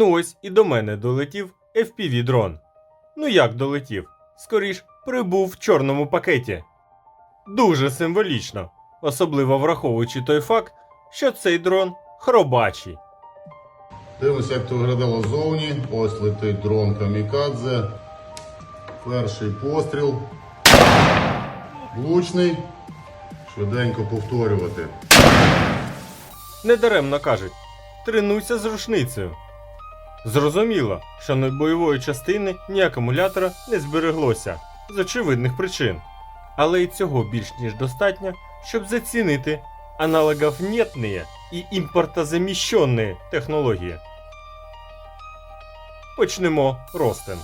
Ну ось і до мене долетів FPV дрон. Ну як долетів? Скоріш прибув в чорному пакеті. Дуже символічно, особливо враховуючи той факт, що цей дрон хробачий. Дивимося, як це виглядало ззовні. Ось летить дрон Камікадзе. Перший постріл. Влучний. Швиденько повторювати. Недаремно кажуть, тренуйся з рушницею. Зрозуміло, що не бойової частини, ні акумулятора не збереглося з очевидних причин. Але і цього більш ніж достатньо, щоб зацінити аналоговнєтні і імпортозаміщені технології. Почнемо ростин.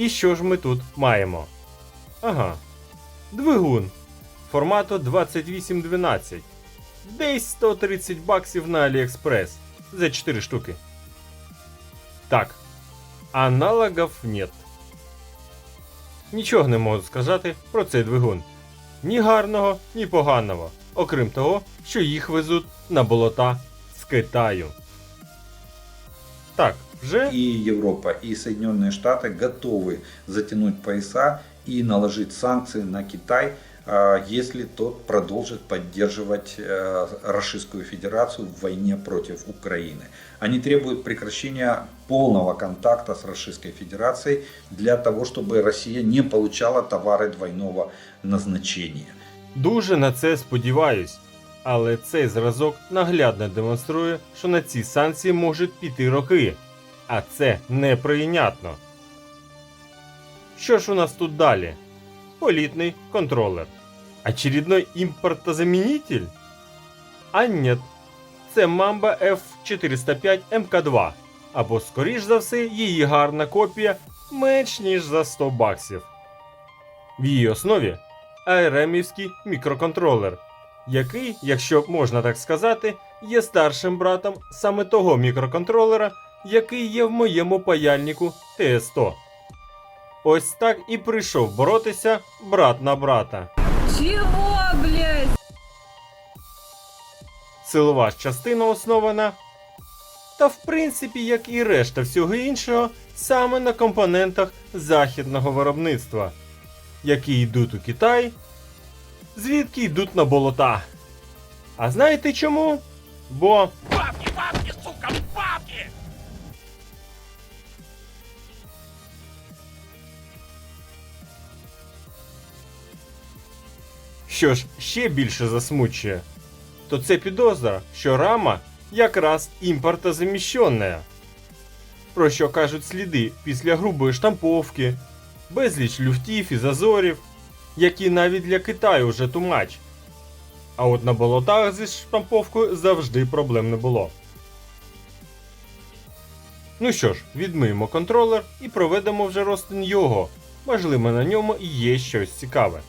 І що ж ми тут маємо? Ага. Двигун формату 2812. Десь 130 баксів на AliExpress за 4 штуки. Так. Аналогов нет. Нічого не можу сказати про цей двигун. Ні гарного, ні поганого. Окрім того, що їх везуть на болота з Китаю. Так, вже И Европа, и Соединенные Штаты готовы затянуть пояса и наложить санкции на Китай, а, если тот продолжит поддерживать э, Российскую Федерацию в войне против Украины. Они требуют прекращения полного контакта с Российской Федерацией для того, чтобы Россия не получала товары двойного назначения. Дуже на це сподіваюсь. Але цей зразок наглядно демонструє, що на ці санкції можуть піти роки. А це неприйнятно. Що ж у нас тут далі? Політний контролер. Очередной імпортозамінитель? А нет, це Mamba F405 MK2. Або, скоріш за все, її гарна копія менш ніж за 100 баксів. В її основі ARM-івський мікроконтролер, який, якщо можна так сказати, є старшим братом саме того мікроконтролера, який є в моєму паяльнику TS100. Ось так і прийшов боротися брат на брата. Чего, блядь? Силова частина основана. Та в принципі, як і решта всього іншого, саме на компонентах західного виробництва, які йдуть у Китай, звідки йдуть на болота. А знаєте чому? Бо. Що ж ще більше засмучує, то це підозра, що рама якраз імпортозаміщена. Про що кажуть сліди після грубої штамповки, безліч люфтів і зазорів, які навіть для Китаю вже тумач. А от на болотах зі штамповкою завжди проблем не було. Ну що ж, відмиємо контролер і проведемо вже розтин його. Можливо, на ньому і є щось цікаве.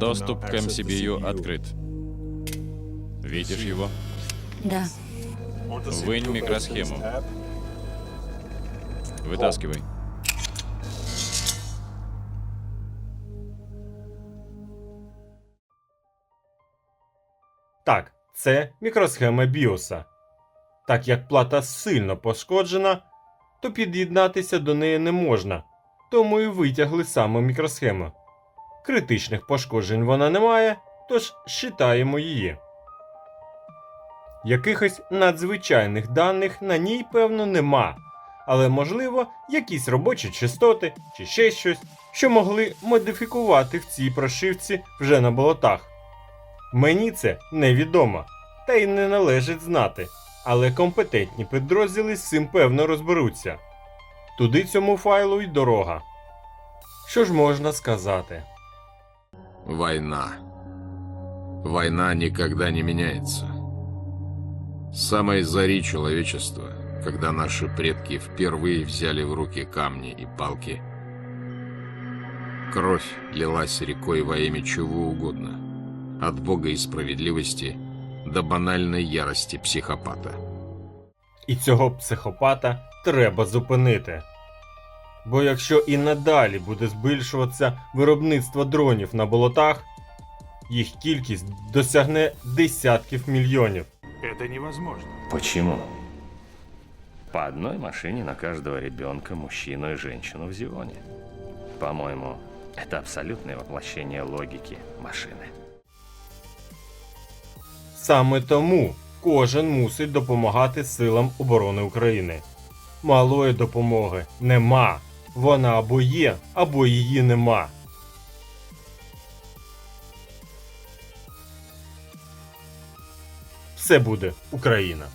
Доступ к MCBU открыт. Видишь его? Да. Вынь микросхему. Вытаскивай. Так, це мікросхема біоса. Так як плата сильно пошкоджена, то під'єднатися до неї не можна, тому і витягли саме мікросхему. Критичних пошкоджень вона не має, тож считаємо її. Якихось надзвичайних даних на ній, певно, нема, але можливо якісь робочі частоти чи ще щось, що могли модифікувати в цій прошивці вже на болотах. Мені це невідомо, та й не належить знати. Але компетентні підрозділи з цим певно розберуться. Туди цьому файлу й дорога. Що ж можна сказати? Война. Война никогда не меняется. С самой зари человечества, когда наши предки впервые взяли в руки камни и палки, кровь лилась рекой во имя чего угодно, от Бога и справедливости до банальной ярости психопата. І цього психопата треба зупинити. Бо якщо і надалі буде збільшуватися виробництво дронів на болотах, їх кількість досягне десятків мільйонів. Это невозможно. Почему? По одной машине на каждого ребенка, мужчину и женщину в Зионе. По-моему, это абсолютное воплощение логики машины. Саме тому кожен мусить допомагати силам оборони України. Малої допомоги нема. Вона або є, або її нема. Все буде Україна.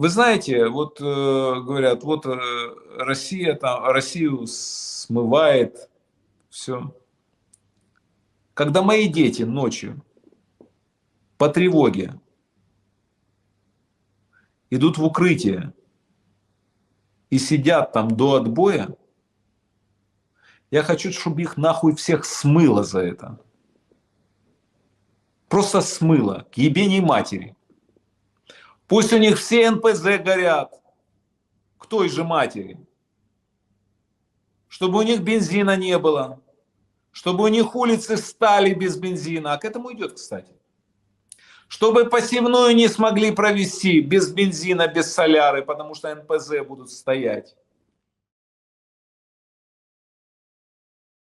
Вы знаете, вот э, говорят, вот э, Россия там, Россию смывает все. Когда мои дети ночью по тревоге идут в укрытие и сидят там до отбоя, я хочу, чтобы их нахуй всех смыло за это. Просто смыло, к ебеней матери. Пусть у них все НПЗ горят к той же матери. Чтобы у них бензина не было. Чтобы у них улицы стали без бензина. А к этому идет, кстати. Чтобы посевную не смогли провести без бензина, без соляры, потому что НПЗ будут стоять.